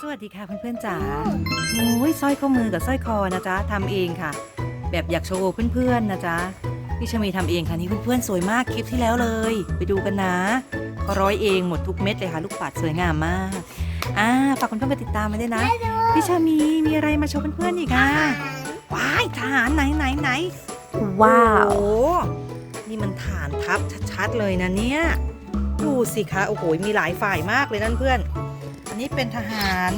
สวัสดีค่ะเพื่อนๆจ๋าโอ้ยสร้อยข้อมือกับสร้อยคอนะจ๊ะทำเองค่ะ แบบอยากโชว์เพื่อนๆนะจ๊ะพี่ชมีทำเองค่ะนี่เพื่อนๆสวยมากคลิปที่แล้วเลย ไปดูกันนะเขาร้อยเองหมดทุกเม็ดเลยค่ะลูกปัดสวยงามมากอ่าฝากเพื่อนๆไปติดตามมาด้วยนะพี่ชามีมีอะไรมาโชว์เพื่อนๆอีกอะว้ายทหารไหนไหนไหนว้าวโอ้โหนี่มันฐานทัพชัดๆเลยนะเนี่ยดูสิคะโอ้โหมีหลายฝ่ายมากเลยนั่นเพื่อน อันนี้เป็นทหาร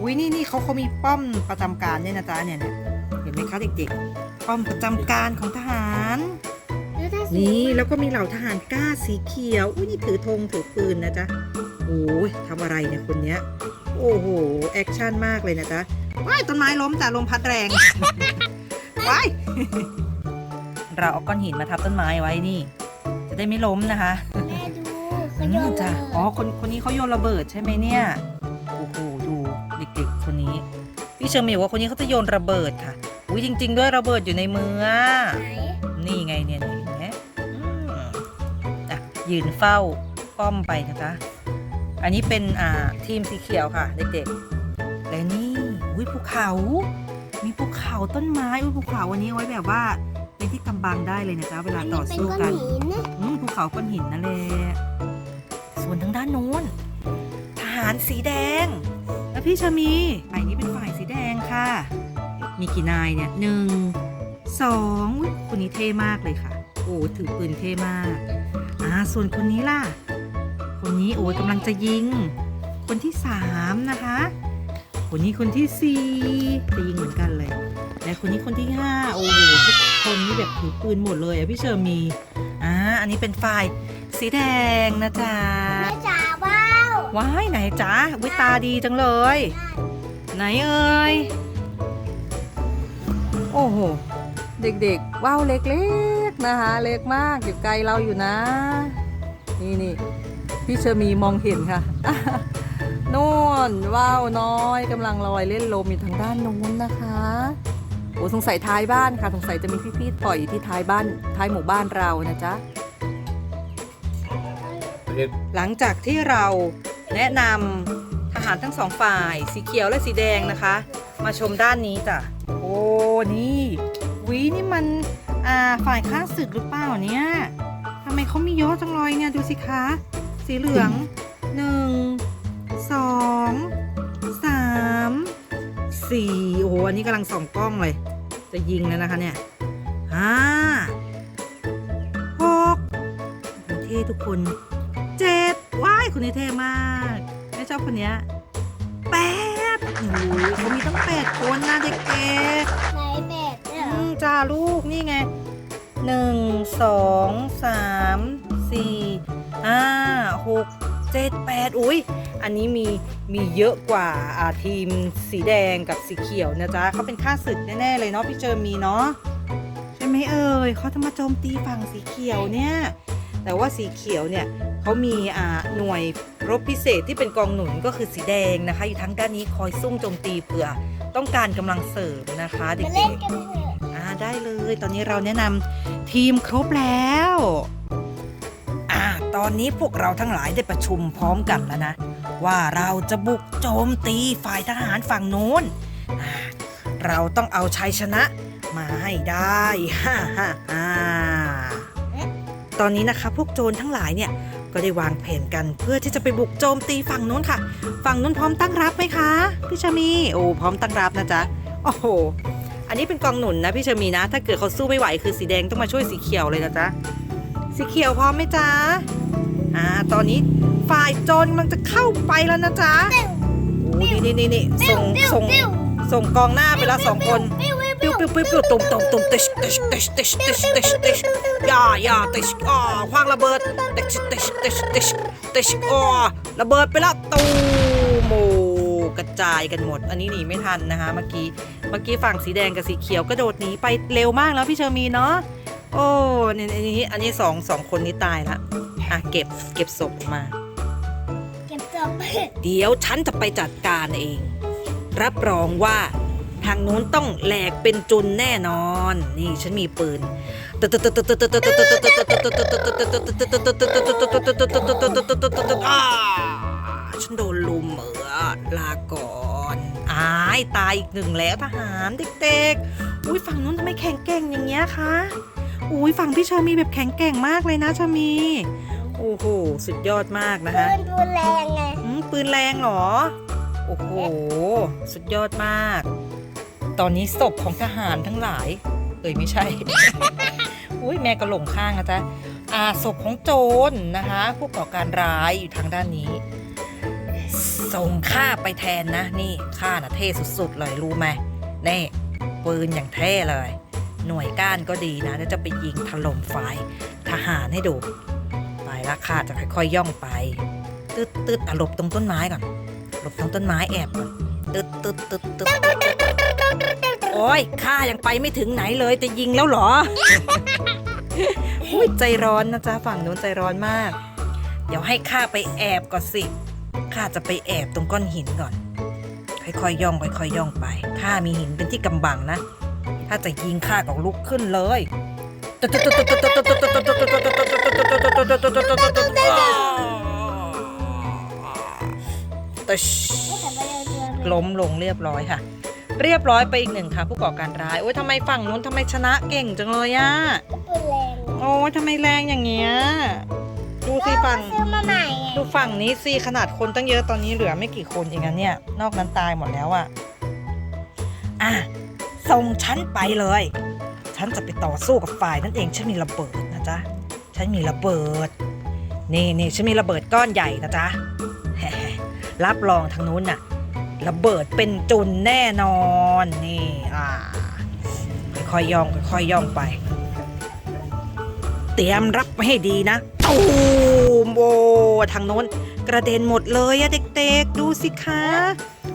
อุ้ยนี่นี่เขาเขามีป้อมประจำการเนี่ยนะจ๊ะเนี่ยเนี่ยเห็นไหมคะเด็กๆ ป้อมประจำการของทหารนี่แล้วก็มีเหล่าทหารกล้าสีเขียว อุ้ยนี่ถือธงถือปืนนะจ๊ะโอ้ยทำอะไรเนี่ยคนเนี้ย โอ้โหแอคชั่นมากเลยนะจ๊ะว้ายต้นไม้ล้มจ้ะลมพัดแรง ว้าย เราเอาก้อนหินมาทับต้นไม้ไว้นี่ จะได้ไม่ล้มนะคะ แม่ดูอืมจ้ะอ๋อคนคนนี้เขาโยนระเบิดใช่ไหมเนี่ยโอ้โหดูเด็กๆคนนี้ พี่เชอร์เมย์บอกว่าคนนี้เขาจะโยนระเบิดค่ะอุ้ยจริง ๆ ด้วยระเบิดอยู่ในมืออะไหนนี่ไงเนี่ยเนี่ยเห็นไหมอืมอะยืนเฝ้าป้อมไปนะจ๊ะอันนี้เป็นอ่าทีมสีเขียวค่ะเด็กๆและนี่อุ้ยภูเขา มีภูเขาต้นไม้อุ้ยภูเขาวันนี้เอาไว้แบบว่าเป็นที่กำบังได้เลยนะจ๊ะเวลาต่อสู้กันอันนี้เป็นก้อนหินนะอืมภูเขาก้อนหินนั่นแหละส่ว นทางด้านโน้นทหารสีแดง แล้วพี่ชามีฝ่ายนี้เป็นฝ่ายสีแดงค่ะ มีกี่นายเนี่ยหนึ่งสองอุ๊ยคนนี้เท่มากเลยค่ะ โอ้ถือปืนเท่มากอ่าส่วนคนนี้ล่ะ คนนี้โอ้ยกำลังจะยิง คนที่สามนะคะ คนนี้คนที่สี่จะยิงเหมือนกันเลยและคนนี้คนที่ห้าโอ้โหทุกคนนี่แบบถือปืนหมดเลยอะพี่เชอร์มีอ่าอันนี้เป็นฝ่าย สีแดงนะจ๊ะแม่จ๋าว้าวว้ายไหนจ๊ะวิตาดีจังเลย ไหนเอ่ยโอ้โหเด็กๆว่าวเล็กๆนะคะเล็กมากอยู่ไกลเราอยู่นะ นี่นี่พี่เชอมีมองเห็นค่ะโน่นว่าวน้อยกำลังลอยเล่นลมอยู่ทางด้านนู้นนะคะโอ้สงสัยท้ายบ้านค่ะ สงสัยจะมีพี่ๆปล่อยอยู่ที่ท้ายบ้านท้ายหมู่บ้านเรานะจ๊ะ หลังจากที่เราแนะนำทหารทั้งสองฝ่ายสีเขียวและสีแดงนะคะ มาชมด้านนี้จ้ะโอ้นี่วินี่มันอ่าฝ่ายข้าศึกหรือเปล่าเนี่ยทำไมเขามีเยอะจังเลยเนี่ยดูสิคะ สีเหลืองหนึ่งสองสามสี่โอ้โหอันนี้กำลังส่องกล้องเลย จะยิงแล้วนะคะเนี่ยห้าหกเท่ทุกคน คนนี้เท่มากไม่ชอบคนเนี้ยแปดโอ้โหเขามีตั้งแปดคนนะเด็กไหนเป็ดๆเนี่ยอืมจ้าลูกนี่ไงหนึ่งสองสามสี่ห้าหกเจ็ดแปดอุ้ยอันนี้มีมีเยอะกว่าอ่าทีมสีแดงกับสีเขียวนะจ๊ะเขาเป็นข้าศึกแน่ๆเลยเนาะพี่เจอมีเนาะใช่ไหมเอ่ยเขาจะมาโจมตีฝั่งสีเขียวเนี่ย แต่ว่าสีเขียวเนี่ยเขามีอ่าหน่วยรบพิเศษที่เป็นกองหนุนก็คือสีแดงนะคะ อยู่ทั้งด้านนี้คอยซุ่มโจมตีเผื่อต้องการกำลังเสริมนะคะเด็มาเล่นกกันเถอะๆอ่าได้เลย ตอนนี้เราแนะนำทีมครบแล้วอ่าตอนนี้พวกเราทั้งหลายได้ประชุมพร้อมกันแล้วนะ ว่าเราจะบุกโจมตีฝ่ายทหารฝั่งโน้นอ่าเราต้องเอาชัยชนะมาให้ได้ฮ่าฮ่าฮ่า ตอนนี้นะคะพวกโจรทั้งหลายเนี่ยก็ได้วางแผนกันเพื่อที่จะไปบุกโจมตีฝั่งนู้นค่ะ ฝั่งนู้นพร้อมตั้งรับไหมคะพี่ชามีโอ้พร้อมตั้งรับนะจ๊ะโอ้โหอันนี้เป็นกองหนุนนะพี่ชามีนะ ถ้าเกิดเขาสู้ไม่ไหวคือสีแดงต้องมาช่วยสีเขียวเลยนะจ๊ะสีเขียวพร้อมไหมจ๊ะอ่าตอนนี้ฝ่ายโจรกำลังจะเข้าไปแล้วนะจ๊ะโอ้นี่นี่นี่นี่ส่งส่งส่งกองหน้าไปแล้วสองคน ปิ้วปิ้วปิ้วตุ่มตุ่มตุ่มติชติชติชติชติชติชติชย่าย่าติชอ่าคว้างระเบิดติชติชติชติชติชอระเบิดไปแล้วตูมโมกระจายกันหมด อันนี้หนีไม่ทันนะคะเมื่อกี้เมื่อกี้ฝั่งสีแดงกับสีเขียวกระโดดหนีไปเร็วมากแล้วพี่เชอร์มีเนาะโอ้นี่อันนี้อันนี้สองสองคนนี้ตายละอะเก็บเก็บศพมา เก็บตัวเป็ดเดี๋ยวฉันจะไปจัดการเอง รับรองว่า ทางนู้นต้องแหลกเป็นจุนแน่นอน นี่ฉันมีปืนอ่าฉันโดนลุมเหมือลาก่อนอ้ายตายอีกหนึ่งแล้วทหารเด็กๆ อุ้ยฝั่งนู้นทำไมแข็งแกร่งอย่างเงี้ยคะ อุ้ยฝั่งพี่เชอมีแบบแข็งแกร่งมากเลยนะเชอมี โอ้โหสุดยอดมากนะคะเดินดูแรงไงอืมปืนแรงเหรอ โอ้โห สุดยอดมาก ตอนนี้ศพของทหารทั้งหลาย เอ้ยไม่ใช่ อุ้ยแม่ก็หลงข้างนะจ๊ะอ่าศพของโจรนะคะ ผู้ก่อการร้ายอยู่ทางด้านนี้ ส่งข้าไปแทนนะ นี่ข้าน่ะเท่สุดๆเลยรู้ไหมเน่ปืนอย่างเท่เลย หน่วยก้านก็ดีนะแล้วจะไปยิงถล่มฝ่ายทหารให้ดูไปละข้าจะค่อยๆย่องไป ตึ๊ดตึ๊ดอะหลบตรงต้นไม้ก่อนหลบตรงต้นไม้แอบก่อนตึ๊ดตึ๊ดตึ๊ดตึ๊ดตึ๊ดตึ๊ด โอ้ยข้ายังไปไม่ถึงไหนเลยจะยิงแล้วเหรอ อุ้ยใจร้อนนะจ๊ะฝั่งนู้นใจร้อนมาก เดี๋ยวให้ข้าไปแอบก่อนสิ ข้าจะไปแอบตรงก้อนหินก่อน ค่อยๆย่องค่อยๆย่องไป ข้ามีหินเป็นที่กำบังนะ ถ้าจะยิงข้าก็ลุกขึ้นเลยตึชแต่ไม่ได้เดินล้มลงเรียบร้อยค่ะ เรียบร้อยไปอีกหนึ่งค่ะ ผู้ก่อการร้ายโอ้ยทำไมฝั่งนู้นทำไมชนะเก่งจังเลยอะก็ปืนแรงโอ้ยทำไมแรงอย่างเงี้ยดูสิฝั่งซื้อมาใหม่ไงดูฝั่งนี้สิขนาดคนตั้งเยอะตอนนี้เหลือไม่กี่คนเองนะเนี่ย นอกนั้นตายหมดแล้วอะอะส่งฉันไปเลย ฉันจะไปต่อสู้กับฝ่ายนั่นเองฉันมีระเบิดนะจ๊ะฉันมีระเบิดนี่นี่ฉันมีระเบิดก้อนใหญ่นะจ๊ะรับรองทางนู้นน่ะ ระเบิดเป็นจุนแน่นอนนี่อ่าค่อยๆย่องค่อยๆย่องไป เตรียมรับไว้ให้ดีนะตูมโบทางโน้น กระเด็นหมดเลยอะเด็กๆ ดูสิคะ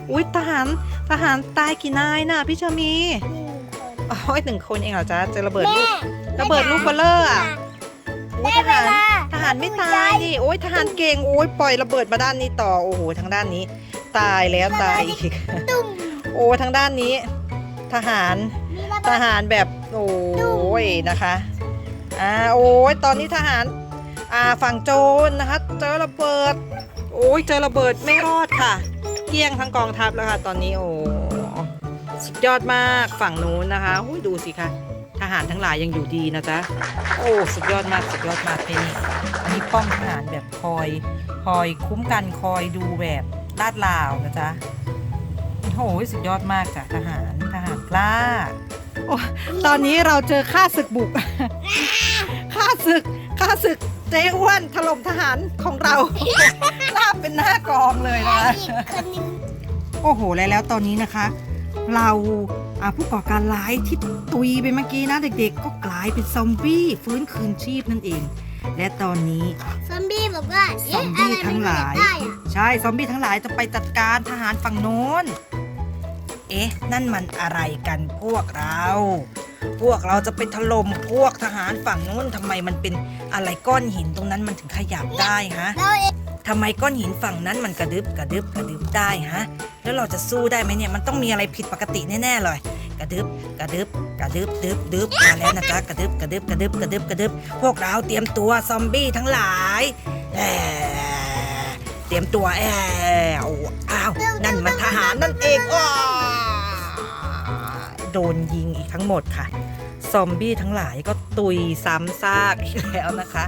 อุ้ยทหารทหารตายกี่นายน่ะพี่เชอมีหนึ่งคนโอ้ยหนึ่งคนเองเหรอจ๊ะเจะระเบิดแม่ลูกระเบิดลูกเบลเลอร์อะโอ้ยทได้เวหารลาทหารไม่ตายดิโอ้ยทหารเก่งโอ้ยปล่อยระเบิดมาด้านนี้ต่อโอ้โหทางด้านนี้ ตายแล้วตายอีก ตุ้มโอ้ทางด้านนี้ ทหารมีระทเบิดหารแบบโอ้ยนะคะอ่าโอ้ยตอนนี้ทหารอ่าฝั่งโจรนะคะ เจอระเบิด โอ้ยเจอระเบิดไม่รอดค่ะเกลี้ยงทั้งกองทัพแล้วค่ะ ตอนนี้โอ้สุดยอดมากฝั่งนู้นนะคะโอ้ยดูสิคะทหารทั้งหลายยังอยู่ดีนะจ๊ะโอ้สุดยอดมากสุดยอดมากนี่อันนี้ป้อมทหารแบบคอย คอยคุ้มกันคอยดูแบบ ลาดลาวนะจ๊ะโอ้โหสุดยอดมากจ้ะทหารทหารกล้าตอนนี้เราเจอข้าศึกบุกข้าศึกข้าศึกเจ๊อ้วนถล่มทหารของเราหน้าเป็นหน้ากองเลยได้นะอีกคนนึงโอ้โหแล้วแล้วตอนนี้นะคะ เราอ่าผู้ก่อการร้ายที่ตุยไปเมื่อกี้นะเด็กๆ ก็กลายเป็นซอมบี้ฟื้นคืนชีพนั่นเอง และตอนนี้ซอม บี้บอกว่าซอมบี้เะะไรทั้งหลายมันได้อะใช่ซอมบี้ทั้งหลายจะไปจัดการทหารฝั่งโน้น เอ๊ะ นั่นมันอะไรกันพวกเรา พวกเราจะไปถล่มพวกทหารฝั่งโน้นทำไมมันเป็นอะไรก้อนหินตรงนั้นมันถึงขยับได้ฮะเราเองทำไมก้อนหินฝั่งนั้นมันกระดึบกระดึบกระดึบได้ฮะ แล้วเราจะสู้ได้ไหมเนี่ยมันต้องมีอะไรผิดปกติแน่ๆเลย กระดึบกระดึบกระดึบดึบดึบมาแล้วนะจ๊ะกระดึบกระดึบกระดึบกระดึบกระดึบพวกเราเตรียมตัวซอมบี้ทั้งหลายแหมเตรียมตัวแอวอ้าวนั่นมันทหารนั่นเองอ้าโดนยิงอีกทั้งหมดค่ะ ซอมบี้ทั้งหลายก็ตุยซ้ำซากอีกแล้วนะคะ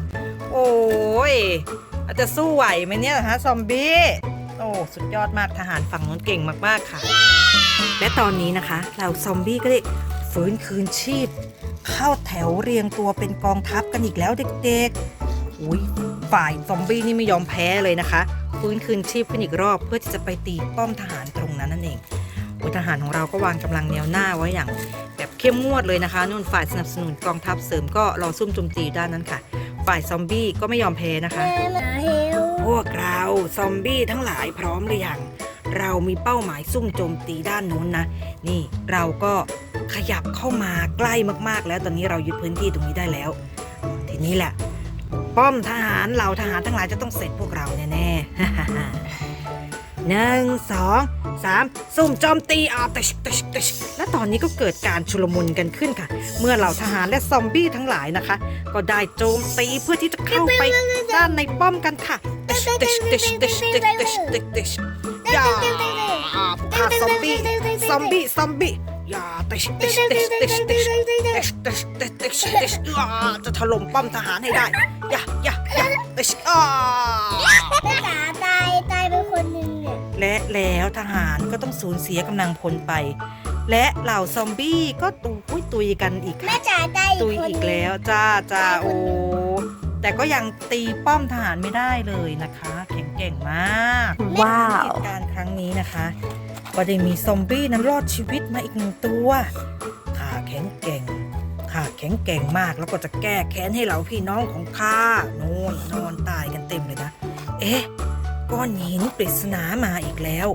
โอ้ยอาจจะสู้ไหวไหมเนี่ยฮะซอมบี้ โอ้สุดยอดมากทหารฝั่งนู้นเก่งมากๆค่ะ และตอนนี้นะคะเราซอมบี้ก็ได้ฟื้นคืนชีพ เข้าแถวเรียงตัวเป็นกองทัพกันอีกแล้วเด็กๆอุ้ยฝ่ายซอมบี้นี่ไม่ยอมแพ้เลยนะคะฟื้นคืนชีพขึ้นอีกรอบเพื่อที่จะไปตีป้อมทหารตรงนั้นนั่นเองอุยทหารของเราก็วางกำลังแนวหน้าไว้อย่าง แบบเข้มงวดเลยนะคะนู่นฝ่ายสนับสนุนกองทัพเสริมก็รอซุ่มโจมตีด้านนั้นค่ะ ฝ่ายซอมบี้ก็ไม่ยอมแพ้นะคะ พวกเราซอมบี้ทั้งหลายพร้อมหรือยังเรามีเป้าหมายซุ่มโจมตีด้านนู้นนะ นี่เราก็ขยับเข้ามาใกล้มากๆ แล้วตอนนี้เรายึดพื้นที่ตรงนี้ได้แล้ว ทีนี้แหละ ป้อมทหารเหล่าทหารทั้งหลายจะต้องเสร็จพวกเราแน่ๆ หนึ่งสองสามซุ่มโจมตีอาติชติชติชและตอนนี้ก็เกิดการชุลมุนกันขึ้นค่ะ เมื่อเหล่าทหารและซอมบี้ทั้งหลายนะคะ ก็ได้โจมตีเพื่อที่จะเข้าไปด้านในป้อมกันค่ะติชติชติชติชติชติชติชติชอย่าพวกฆ่าซอมบี้ซอมบี้ซอมบี้อย่าติชติชติชติชติชติชติชติชติชติชอ่าจะถล่มป้อมทหารให้ได้อย่าอย่าอย่าติชอ่า และแล้วทหารก็ต้องสูญเสียกำลังพลไป และเหล่าซอมบี้ก็ตุยตุยกันอีกแม่ค่ะจ๋าตายตุยคนอีกหนึ่งแล้วจ้าจ้าตายคนโอ้หนึ่งแต่ก็ยังตีป้อมทหารไม่ได้เลยนะคะ แข็งเก่งมาก ว้าวเหตุการณ์ครั้งนี้นะคะ ก็ได้มีซอมบี้นั้นรอดชีวิตมาอีกหนึ่งตัวข้าแข็งเก่งข้าแข็งเก่งมากแล้วก็จะแก้แค้นให้เหล่าพี่น้องของข้าโน่นนอนตายกันเต็มเลยนะ เอ๊ะ ก้อนหินปริศนามาอีกแล้ว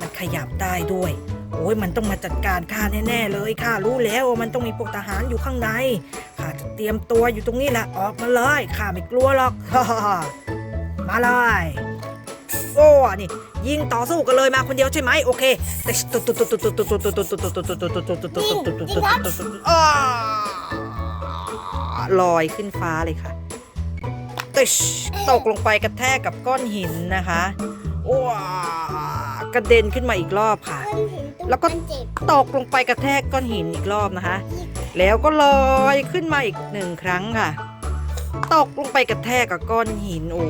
มันขยับได้ด้วย โอ้ยมันต้องมาจัดการข้าแน่ๆเลยข้ารู้แล้วว่ามันต้องมีพวกทหารอยู่ข้างในข้าจะเตรียมตัวอยู่ตรงนี้แหละออกมาเลยข้าไม่กลัวหรอกมาเลยโอ้นี่ยิงต่อสู้กันเลยมาคนเดียวใช่ไหมโอเคอ้าลอยขึ้นฟ้าเลยค่ะ ติชตกลงไปกระแทกกับก้อนหินนะคะว้ากระเด็นขึ้นมาอีกรอบค่ะ แล้วก็ตกลงไปกระแทกก้อนหินอีกรอบนะคะ แล้วก็ลอยขึ้นมาอีกหนึ่งครั้งค่ะ ตกลงไปกระแทกกับก้อนหิน โอ้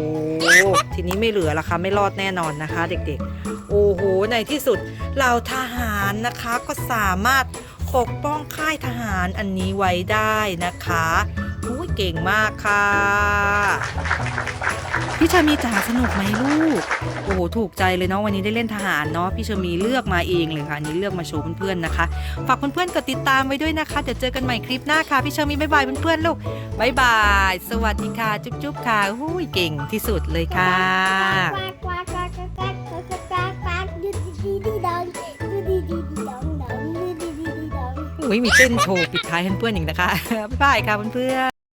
ทีนี้ไม่เหลือละค่ะไม่รอดแน่นอนนะคะ เด็กๆ โอ้โหในที่สุดเหล่าทหารนะคะก็สามารถปกป้องค่ายทหารอันนี้ไว้ได้นะคะ ก่งมากค่ะพี่เชอมีจ๋าสนุกไหมลูก โอ้โหถูกใจเลยเนาะวันนี้ได้เล่นทหารเนาะพี่เชอมีเลือกมาเองเลยค่ะนี้เลือกมาโชว์เพื่อนๆนะคะ ฝากเพื่อนๆกดติดตามไว้ด้วยนะคะเดี๋ยวเจอกันใหม่คลิปหน้าค่ะพี่เชอมีบ๊ายบายเพื่อนๆลูกบ๊ายบาย สวัสดีค่ะจุ๊บๆค่ะหุ้ยเก่งที่สุดเลยค่ะอุ้ยมีเต้นโชว์ปิดท้ายเพื่อนๆอีกนะคะบ๊ายบายค่ะเพื่อนๆ